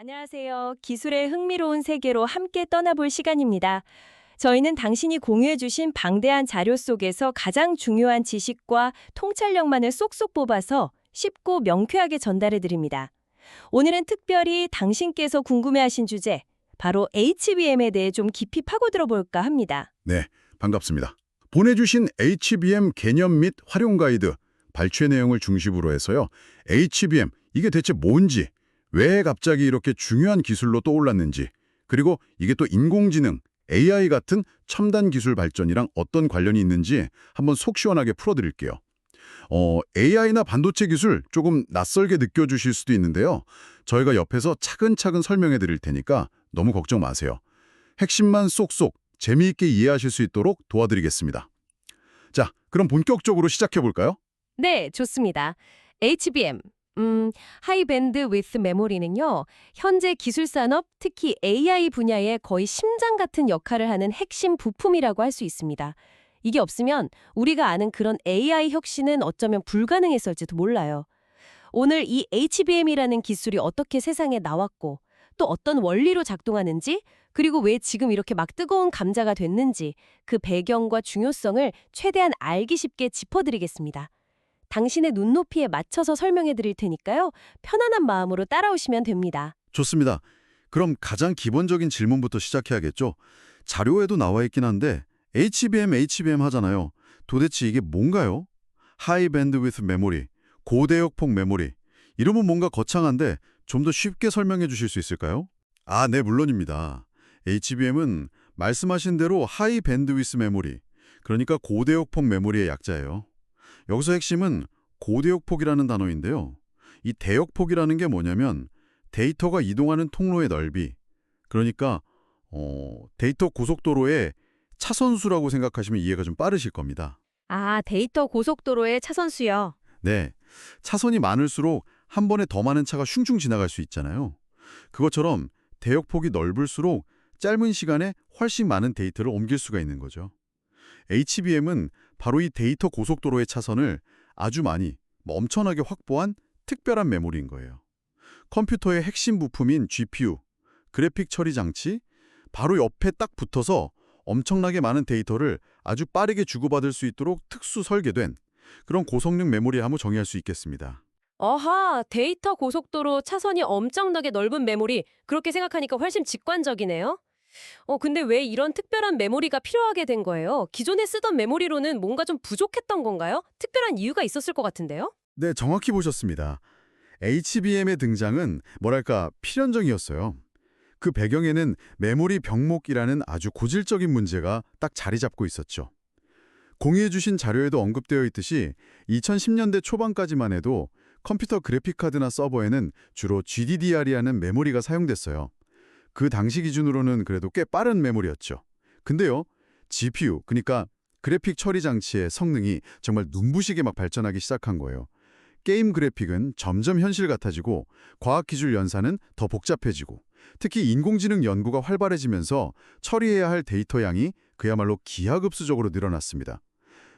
안녕하세요. 기술의 흥미로운 세계로 함께 떠나볼 시간입니다. 저희는 당신이 공유해주신 방대한 자료 속에서 가장 중요한 지식과 통찰력만을 쏙쏙 뽑아서 쉽고 명쾌하게 전달해드립니다. 오늘은 특별히 당신께서 궁금해하신 주제, 바로 HBM에 대해 좀 깊이 파고들어 볼까 합니다. 네, 반갑습니다. 보내주신 HBM 개념 및 활용 가이드, 발췌 내용을 중심으로 해서요. HBM, 이게 대체 뭔지, 왜 갑자기 이렇게 중요한 기술로 떠올랐는지, 그리고 이게 또 인공지능, AI 같은 첨단 기술 발전이랑 어떤 관련이 있는지 한번 속 시원하게 풀어드릴게요. 어, AI나 반도체 기술 조금 낯설게 느껴주실 수도 있는데요. 저희가 옆에서 차근차근 설명해 드릴 테니까 너무 걱정 마세요. 핵심만 쏙쏙 재미있게 이해하실 수 있도록 도와드리겠습니다. 자, 그럼 본격적으로 시작해 볼까요? 네, 좋습니다. HBM, 음, 하이 밴드 위스 메모리는요, 현재 기술 산업, 특히 AI 분야의 거의 심장 같은 역할을 하는 핵심 부품이라고 할 수 있습니다. 이게 없으면 우리가 아는 그런 AI 혁신은 어쩌면 불가능했을지도 몰라요. 오늘 이 HBM이라는 기술이 어떻게 세상에 나왔고, 또 어떤 원리로 작동하는지, 그리고 왜 지금 이렇게 막 뜨거운 감자가 됐는지, 그 배경과 중요성을 최대한 알기 쉽게 짚어드리겠습니다. 당신의 눈높이에 맞춰서 설명해 드릴 테니까요. 편안한 마음으로 따라오시면 됩니다. 좋습니다. 그럼 가장 기본적인 질문부터 시작해야겠죠? 자료에도 나와 있긴 한데 HBM, HBM 하잖아요. 도대체 이게 뭔가요? 하이 밴드위스 메모리, 고대역폭 메모리. 이름은 뭔가 거창한데 좀 더 쉽게 설명해 주실 수 있을까요? 아, 네, 물론입니다. HBM은 말씀하신 대로 하이 밴드위스 메모리, 그러니까 고대역폭 메모리의 약자예요. 여기서 핵심은 고대역폭이라는 단어인데요. 이 대역폭이라는 게 뭐냐면 데이터가 이동하는 통로의 넓이, 그러니까 어, 데이터 고속도로의 차선수라고 생각하시면 이해가 좀 빠르실 겁니다. 아, 데이터 고속도로의 차선수요. 네, 차선이 많을수록 한 번에 더 많은 차가 슝슝 지나갈 수 있잖아요. 그것처럼 대역폭이 넓을수록 짧은 시간에 훨씬 많은 데이터를 옮길 수가 있는 거죠. HBM은 바로 이 데이터 고속도로의 차선을 아주 많이, 뭐 엄청나게 확보한 특별한 메모리인 거예요. 컴퓨터의 핵심 부품인 GPU, 그래픽 처리 장치, 바로 옆에 딱 붙어서 엄청나게 많은 데이터를 아주 빠르게 주고받을 수 있도록 특수 설계된 그런 고성능 메모리 함을 정의할 수 있겠습니다. 어하, 데이터 고속도로 차선이 엄청나게 넓은 메모리. 그렇게 생각하니까 훨씬 직관적이네요. 어, 근데 왜 이런 특별한 메모리가 필요하게 된 거예요? 기존에 쓰던 메모리로는 뭔가 좀 부족했던 건가요? 특별한 이유가 있었을 것 같은데요? 네, 정확히 보셨습니다. HBM의 등장은 뭐랄까 필연적이었어요. 그 배경에는 메모리 병목이라는 아주 고질적인 문제가 딱 자리 잡고 있었죠. 공유해 주신 자료에도 언급되어 있듯이 2010년대 초반까지만 해도 컴퓨터 그래픽카드나 서버에는 주로 GDDR이라는 메모리가 사용됐어요. 그 당시 기준으로는 그래도 꽤 빠른 메모리였죠. 근데요, GPU, 그러니까 그래픽 처리 장치의 성능이 정말 눈부시게 막 발전하기 시작한 거예요. 게임 그래픽은 점점 현실 같아지고 과학 기술 연산은 더 복잡해지고 특히 인공지능 연구가 활발해지면서 처리해야 할 데이터 양이 그야말로 기하급수적으로 늘어났습니다.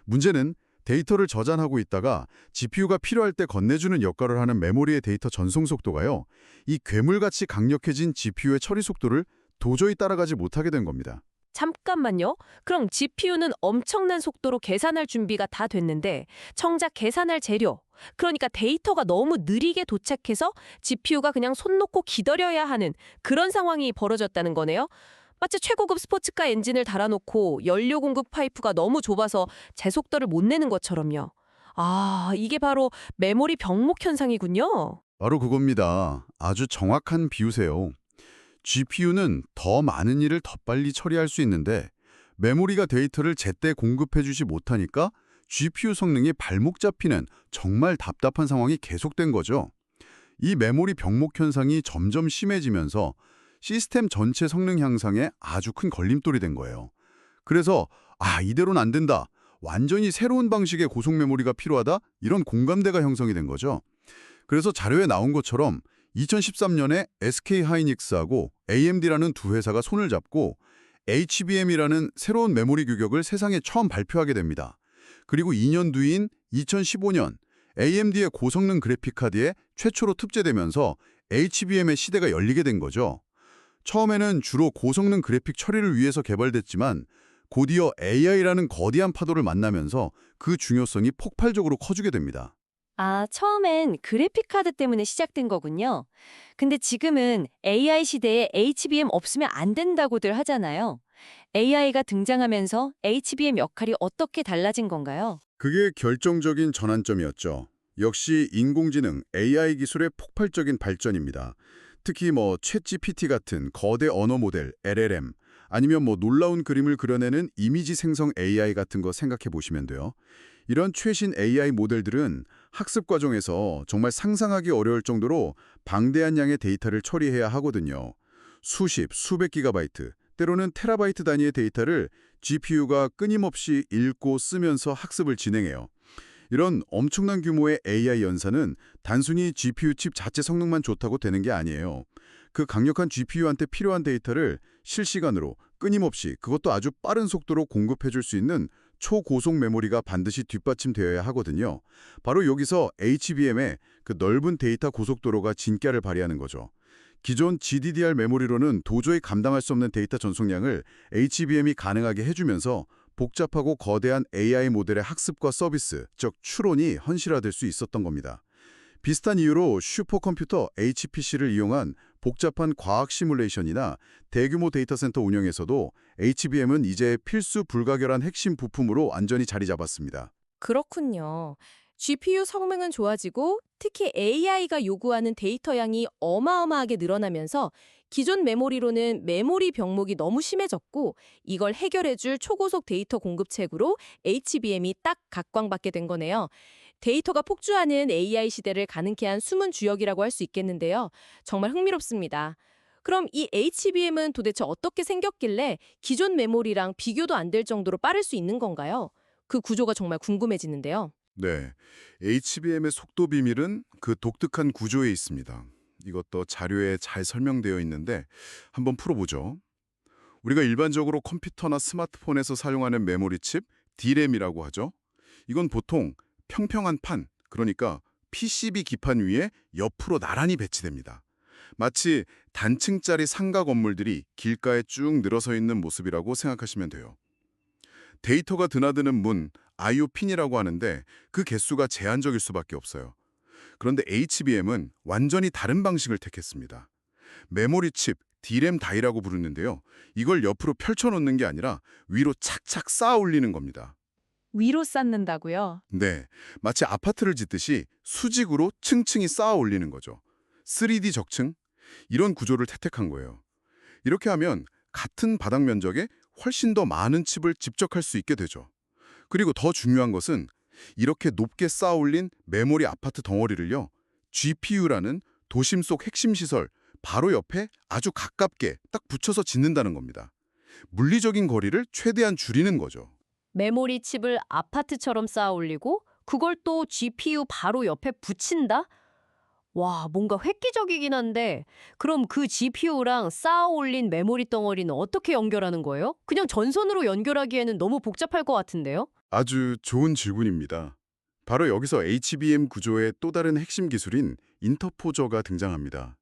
문제는 데이터를 저장하고 있다가 GPU가 필요할 때 건네주는 역할을 하는 메모리의 데이터 전송 속도가요. 이 괴물같이 강력해진 GPU의 처리 속도를 도저히 따라가지 못하게 된 겁니다. 잠깐만요. 그럼 GPU는 엄청난 속도로 계산할 준비가 다 됐는데 정작 계산할 재료, 그러니까 데이터가 너무 느리게 도착해서 GPU가 그냥 손 놓고 기다려야 하는 그런 상황이 벌어졌다는 거네요. 마치 최고급 스포츠카 엔진을 달아놓고 연료 공급 파이프가 너무 좁아서 제 속도를 못 내는 것처럼요. 아, 이게 바로 메모리 병목 현상이군요. 바로 그겁니다. 아주 정확한 비유세요. GPU는 더 많은 일을 더 빨리 처리할 수 있는데 메모리가 데이터를 제때 공급해주지 못하니까 GPU 성능이 발목 잡히는 정말 답답한 상황이 계속된 거죠. 이 메모리 병목 현상이 점점 심해지면서 시스템 전체 성능 향상에 아주 큰 걸림돌이 된 거예요. 그래서 아 이대로는 안 된다. 완전히 새로운 방식의 고속 메모리가 필요하다. 이런 공감대가 형성이 된 거죠. 그래서 자료에 나온 것처럼 2013년에 SK 하이닉스하고 AMD라는 두 회사가 손을 잡고 HBM이라는 새로운 메모리 규격을 세상에 처음 발표하게 됩니다. 그리고 2년 뒤인 2015년 AMD의 고성능 그래픽 카드에 최초로 탑재되면서 HBM의 시대가 열리게 된 거죠. 처음에는 주로 고성능 그래픽 처리를 위해서 개발됐지만 곧이어 AI라는 거대한 파도를 만나면서 그 중요성이 폭발적으로 커지게 됩니다. 아, 처음엔 그래픽카드 때문에 시작된 거군요. 근데 지금은 AI 시대에 HBM 없으면 안 된다고들 하잖아요. AI가 등장하면서 HBM 역할이 어떻게 달라진 건가요? 그게 결정적인 전환점이었죠. 역시 인공지능 AI 기술의 폭발적인 발전입니다. 특히 뭐 챗GPT 같은 거대 언어 모델 LLM 아니면 뭐 놀라운 그림을 그려내는 이미지 생성 AI 같은 거 생각해 보시면 돼요. 이런 최신 AI 모델들은 학습 과정에서 정말 상상하기 어려울 정도로 방대한 양의 데이터를 처리해야 하거든요. 수십, 수백 기가바이트, 때로는 테라바이트 단위의 데이터를 GPU가 끊임없이 읽고 쓰면서 학습을 진행해요. 이런 엄청난 규모의 AI 연산은 단순히 GPU 칩 자체 성능만 좋다고 되는 게 아니에요. 그 강력한 GPU한테 필요한 데이터를 실시간으로 끊임없이 그것도 아주 빠른 속도로 공급해 줄 수 있는 초고속 메모리가 반드시 뒷받침되어야 하거든요. 바로 여기서 HBM의 그 넓은 데이터 고속도로가 진가를 발휘하는 거죠. 기존 GDDR 메모리로는 도저히 감당할 수 없는 데이터 전송량을 HBM이 가능하게 해주면서 복잡하고 거대한 AI 모델의 학습과 서비스, 즉 추론이 현실화될 수 있었던 겁니다. 비슷한 이유로 슈퍼컴퓨터 HPC를 이용한 복잡한 과학 시뮬레이션이나 대규모 데이터 센터 운영에서도 HBM은 이제 필수 불가결한 핵심 부품으로 완전히 자리 잡았습니다. 그렇군요. GPU 성능은 좋아지고 특히 AI가 요구하는 데이터 양이 어마어마하게 늘어나면서 기존 메모리로는 메모리 병목이 너무 심해졌고 이걸 해결해줄 초고속 데이터 공급책으로 HBM이 딱 각광받게 된 거네요. 데이터가 폭주하는 AI 시대를 가능케 한 숨은 주역이라고 할 수 있겠는데요. 정말 흥미롭습니다. 그럼 이 HBM은 도대체 어떻게 생겼길래 기존 메모리랑 비교도 안 될 정도로 빠를 수 있는 건가요? 그 구조가 정말 궁금해지는데요. 네, HBM의 속도 비밀은 그 독특한 구조에 있습니다. 이것도 자료에 잘 설명되어 있는데 한번 풀어보죠. 우리가 일반적으로 컴퓨터나 스마트폰에서 사용하는 메모리 칩, D램이라고 하죠. 이건 보통 평평한 판, 그러니까 PCB 기판 위에 옆으로 나란히 배치됩니다. 마치 단층짜리 상가 건물들이 길가에 쭉 늘어서 있는 모습이라고 생각하시면 돼요. 데이터가 드나드는 문, I.O. 핀이라고 하는데 그 개수가 제한적일 수밖에 없어요. 그런데 HBM은 완전히 다른 방식을 택했습니다. 메모리 칩, D램 다이라고 부르는데요. 이걸 옆으로 펼쳐놓는 게 아니라 위로 착착 쌓아 올리는 겁니다. 위로 쌓는다고요? 네, 마치 아파트를 짓듯이 수직으로 층층이 쌓아 올리는 거죠. 3D 적층? 이런 구조를 채택한 거예요. 이렇게 하면 같은 바닥 면적에 훨씬 더 많은 칩을 집적할 수 있게 되죠. 그리고 더 중요한 것은 이렇게 높게 쌓아 올린 메모리 아파트 덩어리를요. GPU라는 도심 속 핵심 시설 바로 옆에 아주 가깝게 딱 붙여서 짓는다는 겁니다. 물리적인 거리를 최대한 줄이는 거죠. 메모리 칩을 아파트처럼 쌓아 올리고 그걸 또 GPU 바로 옆에 붙인다? 와, 뭔가 획기적이긴 한데 그럼 그 GPU랑 쌓아 올린 메모리 덩어리는 어떻게 연결하는 거예요? 그냥 전선으로 연결하기에는 너무 복잡할 것 같은데요? 아주 좋은 질문입니다. 바로 여기서 HBM 구조의 또 다른 핵심 기술인 인터포저가 등장합니다.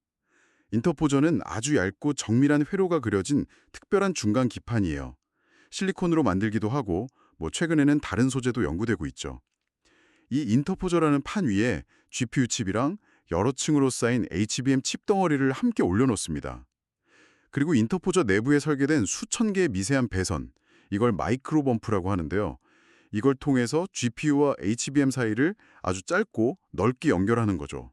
인터포저는 아주 얇고 정밀한 회로가 그려진 특별한 중간 기판이에요. 실리콘으로 만들기도 하고 뭐 최근에는 다른 소재도 연구되고 있죠. 이 인터포저라는 판 위에 GPU 칩이랑 여러 층으로 쌓인 HBM 칩 덩어리를 함께 올려놓습니다. 그리고 인터포저 내부에 설계된 수천 개의 미세한 배선, 이걸 마이크로 범프라고 하는데요. 이걸 통해서 GPU와 HBM 사이를 아주 짧고 넓게 연결하는 거죠.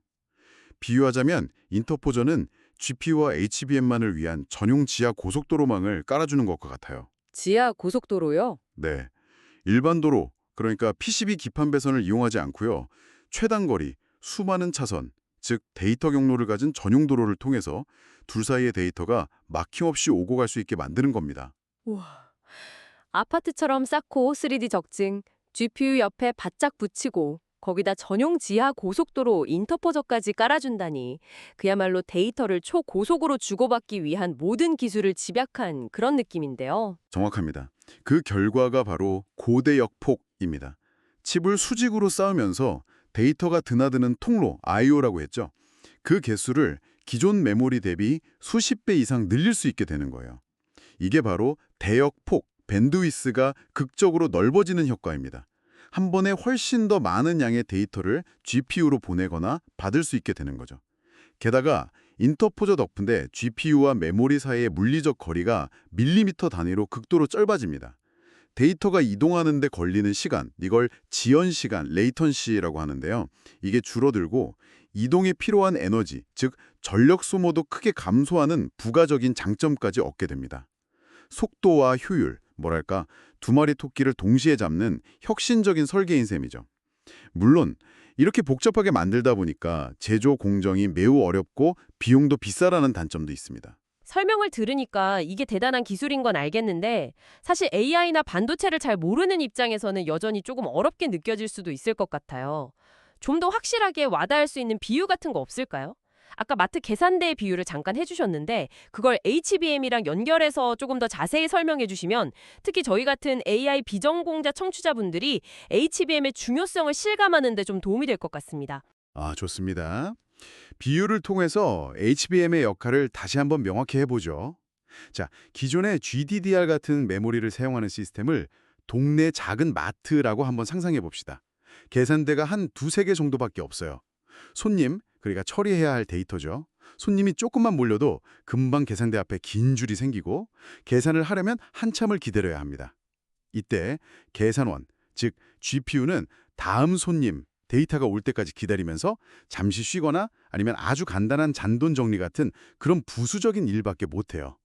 비유하자면 인터포저는 GPU와 HBM만을 위한 전용 지하 고속도로망을 깔아주는 것과 같아요. 지하 고속도로요? 네. 일반 도로, 그러니까 PCB 기판 배선을 이용하지 않고요. 최단거리, 수많은 차선, 즉 데이터 경로를 가진 전용 도로를 통해서 둘 사이의 데이터가 막힘없이 오고 갈 수 있게 만드는 겁니다. 우와. 아파트처럼 쌓고 3D 적증, GPU 옆에 바짝 붙이고 거기다 전용 지하 고속도로 인터포저까지 깔아준다니 그야말로 데이터를 초고속으로 주고받기 위한 모든 기술을 집약한 그런 느낌인데요. 정확합니다. 그 결과가 바로 고대역 폭입니다. 칩을 수직으로 쌓으면서 데이터가 드나드는 통로, I.O.라고 했죠. 그 개수를 기존 메모리 대비 수십 배 이상 늘릴 수 있게 되는 거예요. 이게 바로 대역폭, 밴드위스가 극적으로 넓어지는 효과입니다. 한 번에 훨씬 더 많은 양의 데이터를 GPU로 보내거나 받을 수 있게 되는 거죠. 게다가 인터포저 덕분에 GPU와 메모리 사이의 물리적 거리가 밀리미터 단위로 극도로 짧아집니다. 데이터가 이동하는 데 걸리는 시간, 이걸 지연 시간, 레이턴시라고 하는데요. 이게 줄어들고 이동에 필요한 에너지, 즉 전력 소모도 크게 감소하는 부가적인 장점까지 얻게 됩니다. 속도와 효율, 뭐랄까 두 마리 토끼를 동시에 잡는 혁신적인 설계인 셈이죠. 물론 이렇게 복잡하게 만들다 보니까 제조 공정이 매우 어렵고 비용도 비싸라는 단점도 있습니다. 설명을 들으니까 이게 대단한 기술인 건 알겠는데 사실 AI나 반도체를 잘 모르는 입장에서는 여전히 조금 어렵게 느껴질 수도 있을 것 같아요. 좀 더 확실하게 와닿을 수 있는 비유 같은 거 없을까요? 아까 마트 계산대의 비유를 잠깐 해주셨는데 그걸 HBM이랑 연결해서 조금 더 자세히 설명해 주시면 특히 저희 같은 AI 비전공자 청취자분들이 HBM의 중요성을 실감하는 데 좀 도움이 될 것 같습니다. 아, 좋습니다. 비유를 통해서 HBM의 역할을 다시 한번 명확히 해보죠. 자, 기존의 GDDR 같은 메모리를 사용하는 시스템을 동네 작은 마트라고 한번 상상해 봅시다. 계산대가 한 두세 개 정도밖에 없어요. 손님, 그러니까 처리해야 할 데이터죠. 손님이 조금만 몰려도 금방 계산대 앞에 긴 줄이 생기고 계산을 하려면 한참을 기다려야 합니다. 이때 계산원, 즉 GPU는 다음 손님, 데이터가 올 때까지 기다리면서 잠시 쉬거나 아니면 아주 간단한 잔돈 정리 같은 그런 부수적인 일밖에 못해요.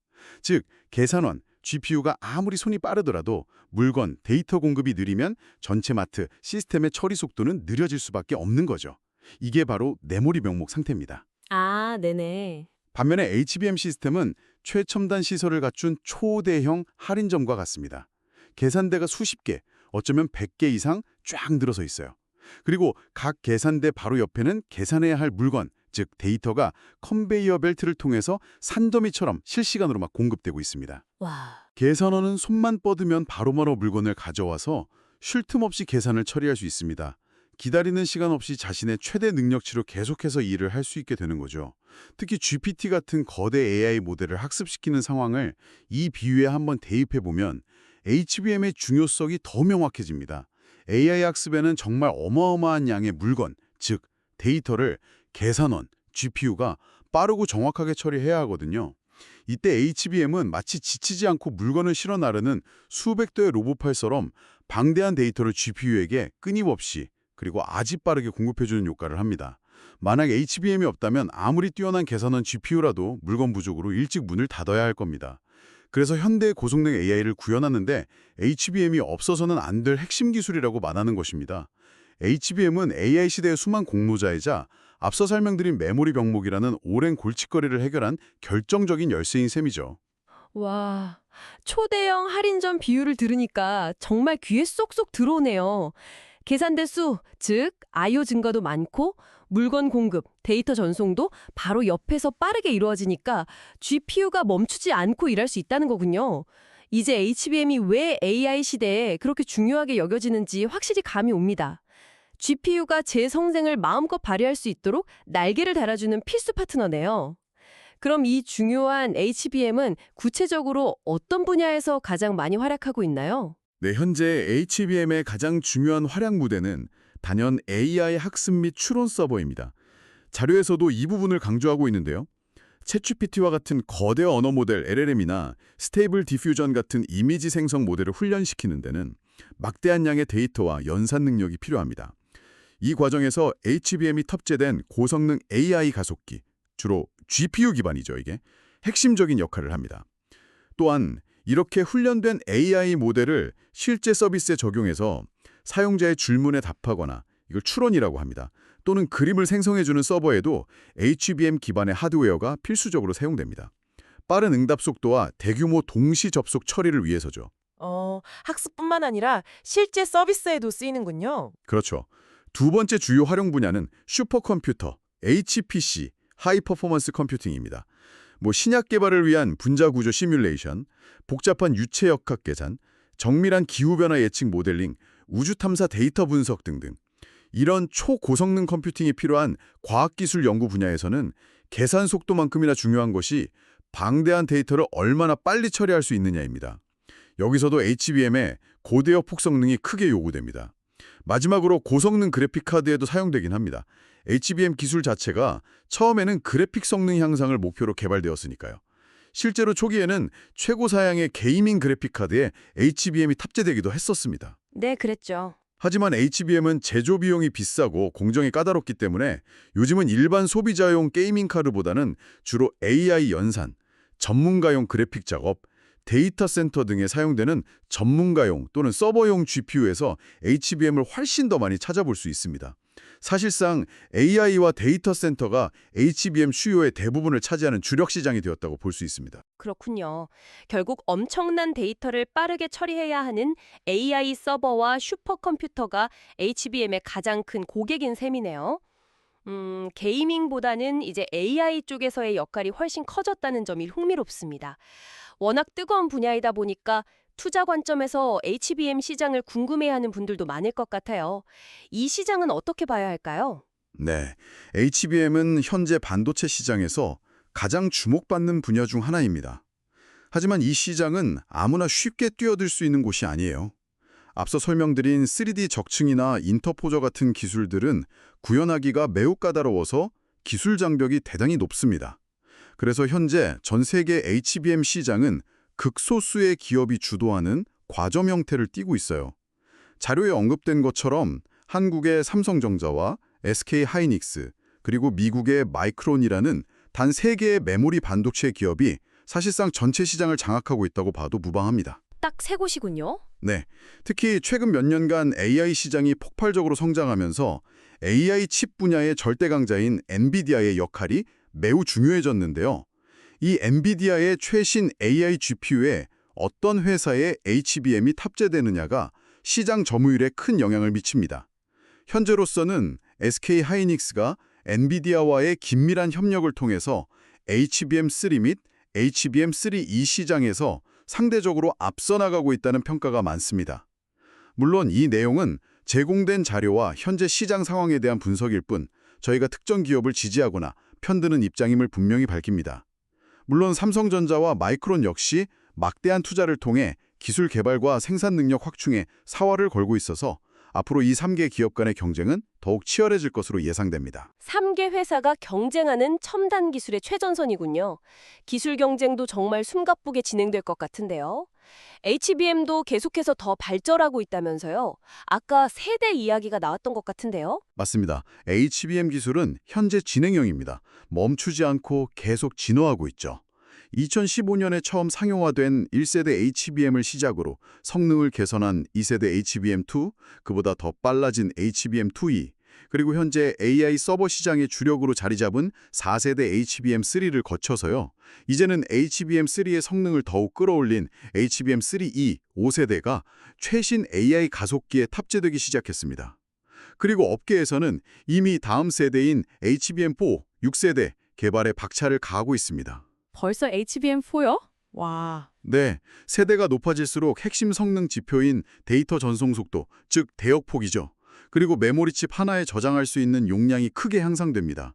즉, 계산원, GPU가 아무리 손이 빠르더라도 물건, 데이터 공급이 느리면 전체 마트, 시스템의 처리 속도는 느려질 수밖에 없는 거죠. 이게 바로 메모리 명목 상태입니다. 아, 네네. 반면에 HBM 시스템은 최첨단 시설을 갖춘 초대형 할인점과 같습니다. 계산대가 수십 개, 어쩌면 100개 이상 쫙 늘어서 있어요. 그리고 각 계산대 바로 옆에는 계산해야 할 물건, 즉 데이터가 컨베이어 벨트를 통해서 산더미처럼 실시간으로 막 공급되고 있습니다. 와. 계산원은 손만 뻗으면 바로바로 물건을 가져와서 쉴 틈 없이 계산을 처리할 수 있습니다. 기다리는 시간 없이 자신의 최대 능력치로 계속해서 일을 할 수 있게 되는 거죠. 특히 GPT 같은 거대 AI 모델을 학습시키는 상황을 이 비유에 한번 대입해보면 HBM의 중요성이 더 명확해집니다. AI 학습에는 정말 어마어마한 양의 물건, 즉 데이터를 계산원, GPU가 빠르고 정확하게 처리해야 하거든요. 이때 HBM은 마치 지치지 않고 물건을 실어 나르는 수백 대의 로봇팔처럼 방대한 데이터를 GPU에게 끊임없이 그리고 아주 빠르게 공급해주는 효과를 합니다. 만약 HBM이 없다면 아무리 뛰어난 계산원 GPU라도 물건 부족으로 일찍 문을 닫아야 할 겁니다. 그래서 현대 고성능 AI를 구현하는데 HBM이 없어서는 안 될 핵심 기술이라고 말하는 것입니다. HBM은 AI 시대의 수많은 공로자이자 앞서 설명드린 메모리 병목이라는 오랜 골칫거리를 해결한 결정적인 열쇠인 셈이죠. 와, 초대형 할인점 비율을 들으니까 정말 귀에 쏙쏙 들어오네요. 계산대 수, 즉 I/O 증가도 많고 물건 공급, 데이터 전송도 바로 옆에서 빠르게 이루어지니까 GPU가 멈추지 않고 일할 수 있다는 거군요. 이제 HBM이 왜 AI 시대에 그렇게 중요하게 여겨지는지 확실히 감이 옵니다. GPU가 제 성생을 마음껏 발휘할 수 있도록 날개를 달아주는 필수 파트너네요. 그럼 이 중요한 HBM은 구체적으로 어떤 분야에서 가장 많이 활약하고 있나요? 네, 현재 HBM의 가장 중요한 활약 무대는 단연 AI 학습 및 추론 서버입니다. 자료에서도 이 부분을 강조하고 있는데요. 챗GPT와 같은 거대 언어 모델 LLM이나 스테이블 디퓨전 같은 이미지 생성 모델을 훈련시키는 데는 막대한 양의 데이터와 연산 능력이 필요합니다. 이 과정에서 HBM이 탑재된 고성능 AI 가속기, 주로 GPU 기반이죠, 이게 핵심적인 역할을 합니다. 또한 이렇게 훈련된 AI 모델을 실제 서비스에 적용해서 사용자의 질문에 답하거나 이걸 추론이라고 합니다. 또는 그림을 생성해주는 서버에도 HBM 기반의 하드웨어가 필수적으로 사용됩니다. 빠른 응답 속도와 대규모 동시 접속 처리를 위해서죠. 어, 학습뿐만 아니라 실제 서비스에도 쓰이는군요. 그렇죠. 두 번째 주요 활용 분야는 슈퍼컴퓨터, HPC, 하이 퍼포먼스 컴퓨팅입니다. 뭐 신약 개발을 위한 분자 구조 시뮬레이션, 복잡한 유체 역학 계산, 정밀한 기후 변화 예측 모델링, 우주 탐사 데이터 분석 등등. 이런 초고성능 컴퓨팅이 필요한 과학기술 연구 분야에서는 계산 속도만큼이나 중요한 것이 방대한 데이터를 얼마나 빨리 처리할 수 있느냐입니다. 여기서도 HBM의 고대역 폭 성능이 크게 요구됩니다. 마지막으로 고성능 그래픽 카드에도 사용되긴 합니다. HBM 기술 자체가 처음에는 그래픽 성능 향상을 목표로 개발되었으니까요. 실제로 초기에는 최고 사양의 게이밍 그래픽 카드에 HBM이 탑재되기도 했었습니다. 네, 그랬죠. 하지만 HBM은 제조 비용이 비싸고 공정이 까다롭기 때문에 요즘은 일반 소비자용 게이밍 카드보다는 주로 AI 연산, 전문가용 그래픽 작업, 데이터 센터 등에 사용되는 전문가용 또는 서버용 GPU에서 HBM을 훨씬 더 많이 찾아볼 수 있습니다. 사실상 AI와 데이터 센터가 HBM 수요의 대부분을 차지하는 주력 시장이 되었다고 볼 수 있습니다. 그렇군요. 결국 엄청난 데이터를 빠르게 처리해야 하는 AI 서버와 슈퍼컴퓨터가 HBM의 가장 큰 고객인 셈이네요. 음, 게이밍보다는 이제 AI 쪽에서의 역할이 훨씬 커졌다는 점이 흥미롭습니다. 워낙 뜨거운 분야이다 보니까 투자 관점에서 HBM 시장을 궁금해하는 분들도 많을 것 같아요. 이 시장은 어떻게 봐야 할까요? 네, HBM은 현재 반도체 시장에서 가장 주목받는 분야 중 하나입니다. 하지만 이 시장은 아무나 쉽게 뛰어들 수 있는 곳이 아니에요. 앞서 설명드린 3D 적층이나 인터포저 같은 기술들은 구현하기가 매우 까다로워서 기술 장벽이 대단히 높습니다. 그래서 현재 전 세계 HBM 시장은 극소수의 기업이 주도하는 과점 형태를 띠고 있어요. 자료에 언급된 것처럼 한국의 삼성전자와 SK 하이닉스, 그리고 미국의 마이크론이라는 단 3개의 메모리 반도체 기업이 사실상 전체 시장을 장악하고 있다고 봐도 무방합니다. 딱 세 곳이군요. 네, 특히 최근 몇 년간 AI 시장이 폭발적으로 성장하면서 AI 칩 분야의 절대 강자인 엔비디아의 역할이 매우 중요해졌는데요. 이 엔비디아의 최신 AI GPU에 어떤 회사의 HBM이 탑재되느냐가 시장 점유율에 큰 영향을 미칩니다. 현재로서는 SK 하이닉스가 엔비디아와의 긴밀한 협력을 통해서 HBM3 및 HBM3E 시장에서 상대적으로 앞서 나가고 있다는 평가가 많습니다. 물론 이 내용은 제공된 자료와 현재 시장 상황에 대한 분석일 뿐 저희가 특정 기업을 지지하거나 편드는 입장임을 분명히 밝힙니다. 물론 삼성전자와 마이크론 역시 막대한 투자를 통해 기술 개발과 생산 능력 확충에 사활을 걸고 있어서 앞으로 이 3개 기업 간의 경쟁은 더욱 치열해질 것으로 예상됩니다. 3개 회사가 경쟁하는 첨단 기술의 최전선이군요. 기술 경쟁도 정말 숨가쁘게 진행될 것 같은데요. HBM도 계속해서 더 발전하고 있다면서요. 아까 세대 이야기가 나왔던 것 같은데요. 맞습니다. HBM 기술은 현재 진행형입니다. 멈추지 않고 계속 진화하고 있죠. 2015년에 처음 상용화된 1세대 HBM을 시작으로 성능을 개선한 2세대 HBM2, 그보다 더 빨라진 HBM2E, 그리고 현재 AI 서버 시장의 주력으로 자리 잡은 4세대 HBM3를 거쳐서요. 이제는 HBM3의 성능을 더욱 끌어올린 HBM3E 5세대가 최신 AI 가속기에 탑재되기 시작했습니다. 그리고 업계에서는 이미 다음 세대인 HBM4 6세대 개발에 박차를 가하고 있습니다. 벌써 HBM4요? 와. 네, 세대가 높아질수록 핵심 성능 지표인 데이터 전송 속도, 즉 대역폭이죠. 그리고 메모리 칩 하나에 저장할 수 있는 용량이 크게 향상됩니다.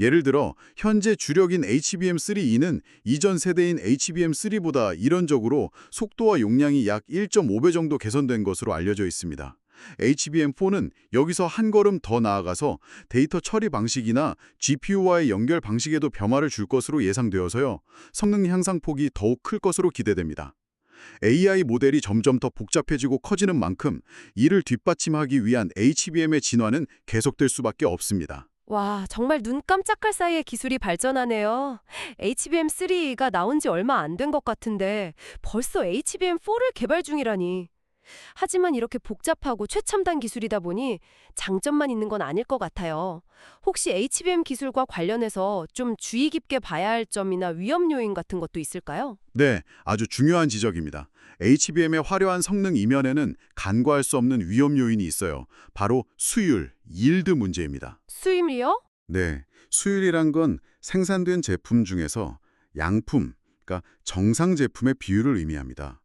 예를 들어 현재 주력인 HBM3E는 이전 세대인 HBM3보다 이론적으로 속도와 용량이 약 1.5배 정도 개선된 것으로 알려져 있습니다. HBM4는 여기서 한 걸음 더 나아가서 데이터 처리 방식이나 GPU와의 연결 방식에도 변화를 줄 것으로 예상되어서요. 성능 향상 폭이 더욱 클 것으로 기대됩니다. AI 모델이 점점 더 복잡해지고 커지는 만큼 이를 뒷받침하기 위한 HBM의 진화는 계속될 수밖에 없습니다. 와, 정말 눈 깜짝할 사이에 기술이 발전하네요. HBM3가 나온 지 얼마 안 된 것 같은데 벌써 HBM4를 개발 중이라니. 하지만 이렇게 복잡하고 최첨단 기술이다 보니 장점만 있는 건 아닐 것 같아요. 혹시 HBM 기술과 관련해서 좀 주의 깊게 봐야 할 점이나 위험 요인 같은 것도 있을까요? 네, 아주 중요한 지적입니다. HBM의 화려한 성능 이면에는 간과할 수 없는 위험 요인이 있어요. 바로 수율, 일드 문제입니다. 수임이요? 네, 수율이란 건 생산된 제품 중에서 양품, 그러니까 정상 제품의 비율을 의미합니다.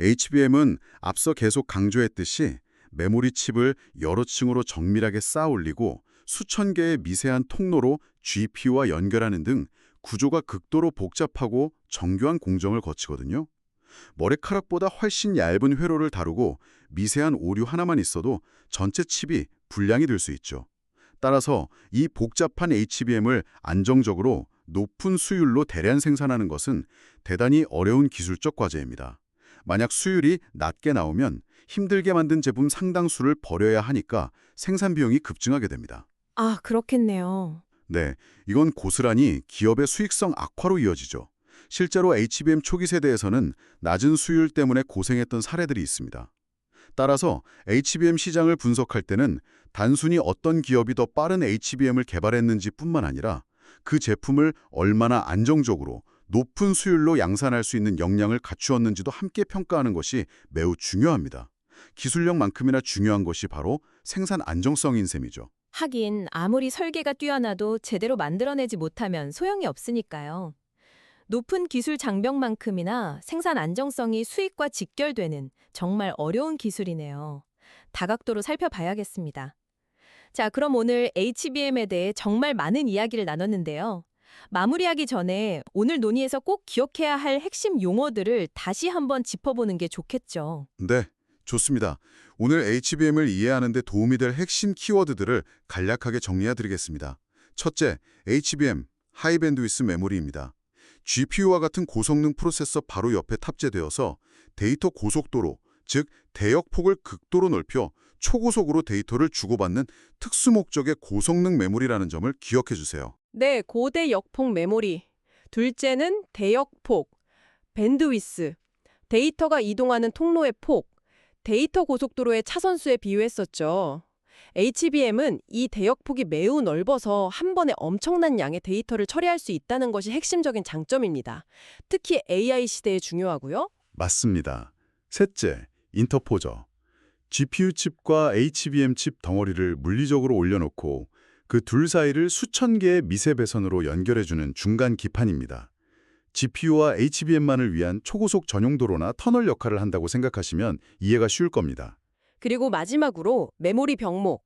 HBM은 앞서 계속 강조했듯이 메모리 칩을 여러 층으로 정밀하게 쌓아 올리고 수천 개의 미세한 통로로 GPU와 연결하는 등 구조가 극도로 복잡하고 정교한 공정을 거치거든요. 머리카락보다 훨씬 얇은 회로를 다루고 미세한 오류 하나만 있어도 전체 칩이 불량이 될 수 있죠. 따라서 이 복잡한 HBM을 안정적으로 높은 수율로 대량 생산하는 것은 대단히 어려운 기술적 과제입니다. 만약 수율이 낮게 나오면 힘들게 만든 제품 상당수를 버려야 하니까 생산 비용이 급증하게 됩니다. 아, 그렇겠네요. 네, 이건 고스란히 기업의 수익성 악화로 이어지죠. 실제로 HBM 초기 세대에서는 낮은 수율 때문에 고생했던 사례들이 있습니다. 따라서 HBM 시장을 분석할 때는 단순히 어떤 기업이 더 빠른 HBM을 개발했는지 뿐만 아니라 그 제품을 얼마나 안정적으로 높은 수율로 양산할 수 있는 역량을 갖추었는지도 함께 평가하는 것이 매우 중요합니다. 기술력만큼이나 중요한 것이 바로 생산 안정성인 셈이죠. 하긴 아무리 설계가 뛰어나도 제대로 만들어내지 못하면 소용이 없으니까요. 높은 기술 장벽만큼이나 생산 안정성이 수익과 직결되는 정말 어려운 기술이네요. 다각도로 살펴봐야겠습니다. 자, 그럼 오늘 HBM에 대해 정말 많은 이야기를 나눴는데요. 마무리하기 전에 오늘 논의에서 꼭 기억해야 할 핵심 용어들을 다시 한번 짚어보는 게 좋겠죠. 네, 좋습니다. 오늘 HBM을 이해하는 데 도움이 될 핵심 키워드들을 간략하게 정리해드리겠습니다. 첫째, HBM, 하이밴드위스 메모리입니다. GPU와 같은 고성능 프로세서 바로 옆에 탑재되어서 데이터 고속도로, 즉 대역폭을 극도로 넓혀 초고속으로 데이터를 주고받는 특수 목적의 고성능 메모리라는 점을 기억해 주세요. 네, 고대 역폭 메모리. 둘째는 대역폭, 밴드위스. 데이터가 이동하는 통로의 폭, 데이터 고속도로의 차선수에 비유했었죠. HBM은 이 대역폭이 매우 넓어서 한 번에 엄청난 양의 데이터를 처리할 수 있다는 것이 핵심적인 장점입니다. 특히 AI 시대에 중요하고요. 맞습니다. 셋째, 인터포저. GPU 칩과 HBM 칩 덩어리를 물리적으로 올려놓고 그 둘 사이를 수천 개의 미세 배선으로 연결해주는 중간 기판입니다. GPU와 HBM만을 위한 초고속 전용 도로나 터널 역할을 한다고 생각하시면 이해가 쉬울 겁니다. 그리고 마지막으로 메모리 병목.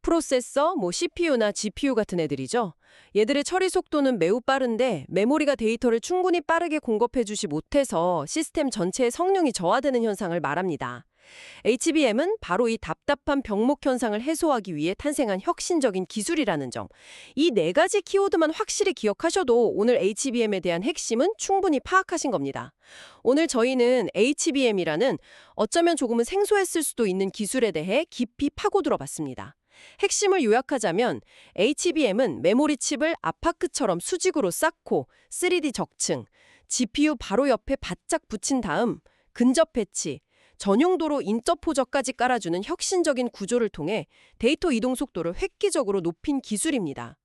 프로세서, 뭐 CPU나 GPU 같은 애들이죠. 얘들의 처리 속도는 매우 빠른데 메모리가 데이터를 충분히 빠르게 공급해주지 못해서 시스템 전체의 성능이 저하되는 현상을 말합니다. HBM은 바로 이 답답한 병목 현상을 해소하기 위해 탄생한 혁신적인 기술이라는 점. 이 네 가지 키워드만 확실히 기억하셔도 오늘 HBM에 대한 핵심은 충분히 파악하신 겁니다. 오늘 저희는 HBM이라는 어쩌면 조금은 생소했을 수도 있는 기술에 대해 깊이 파고들어 봤습니다. 핵심을 요약하자면 HBM은 메모리 칩을 아파크처럼 수직으로 쌓고 3D 적층, GPU 바로 옆에 바짝 붙인 다음 근접 배치, 전용도로 인터포저까지 깔아주는 혁신적인 구조를 통해 데이터 이동 속도를 획기적으로 높인 기술입니다.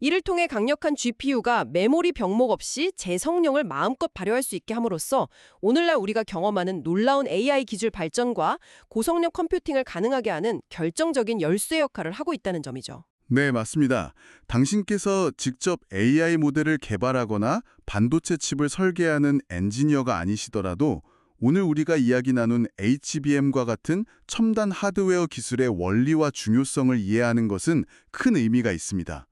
이를 통해 강력한 GPU가 메모리 병목 없이 제 성능을 마음껏 발휘할 수 있게 함으로써 오늘날 우리가 경험하는 놀라운 AI 기술 발전과 고성능 컴퓨팅을 가능하게 하는 결정적인 열쇠 역할을 하고 있다는 점이죠. 네, 맞습니다. 당신께서 직접 AI 모델을 개발하거나 반도체 칩을 설계하는 엔지니어가 아니시더라도 오늘 우리가 이야기 나눈 HBM과 같은 첨단 하드웨어 기술의 원리와 중요성을 이해하는 것은 큰 의미가 있습니다.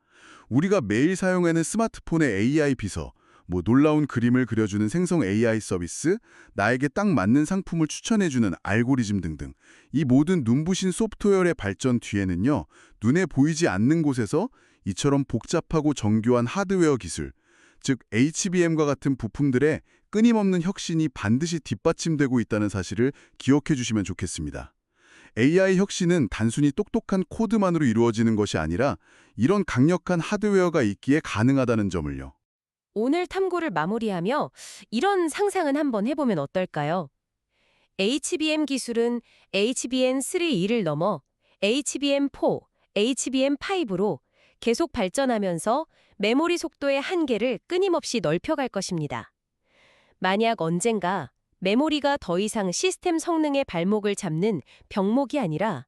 우리가 매일 사용하는 스마트폰의 AI 비서, 뭐 놀라운 그림을 그려주는 생성 AI 서비스, 나에게 딱 맞는 상품을 추천해주는 알고리즘 등등 이 모든 눈부신 소프트웨어의 발전 뒤에는요. 눈에 보이지 않는 곳에서 이처럼 복잡하고 정교한 하드웨어 기술, 즉 HBM과 같은 부품들의 끊임없는 혁신이 반드시 뒷받침되고 있다는 사실을 기억해 주시면 좋겠습니다. AI 혁신은 단순히 똑똑한 코드만으로 이루어지는 것이 아니라 이런 강력한 하드웨어가 있기에 가능하다는 점을요. 오늘 탐구를 마무리하며 이런 상상은 한번 해보면 어떨까요? HBM 기술은 HBM3E를 넘어 HBM4, HBM5로 계속 발전하면서 메모리 속도의 한계를 끊임없이 넓혀갈 것입니다. 만약 언젠가 메모리가 더 이상 시스템 성능의 발목을 잡는 병목이 아니라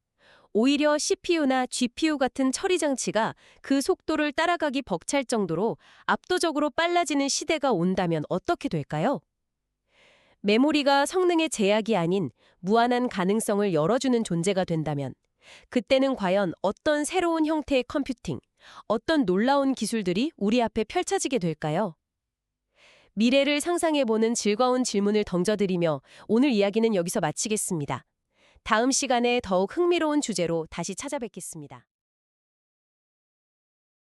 오히려 CPU나 GPU 같은 처리 장치가 그 속도를 따라가기 벅찰 정도로 압도적으로 빨라지는 시대가 온다면 어떻게 될까요? 메모리가 성능의 제약이 아닌 무한한 가능성을 열어주는 존재가 된다면 그때는 과연 어떤 새로운 형태의 컴퓨팅, 어떤 놀라운 기술들이 우리 앞에 펼쳐지게 될까요? 미래를 상상해보는 즐거운 질문을 던져드리며 오늘 이야기는 여기서 마치겠습니다. 다음 시간에 더욱 흥미로운 주제로 다시 찾아뵙겠습니다.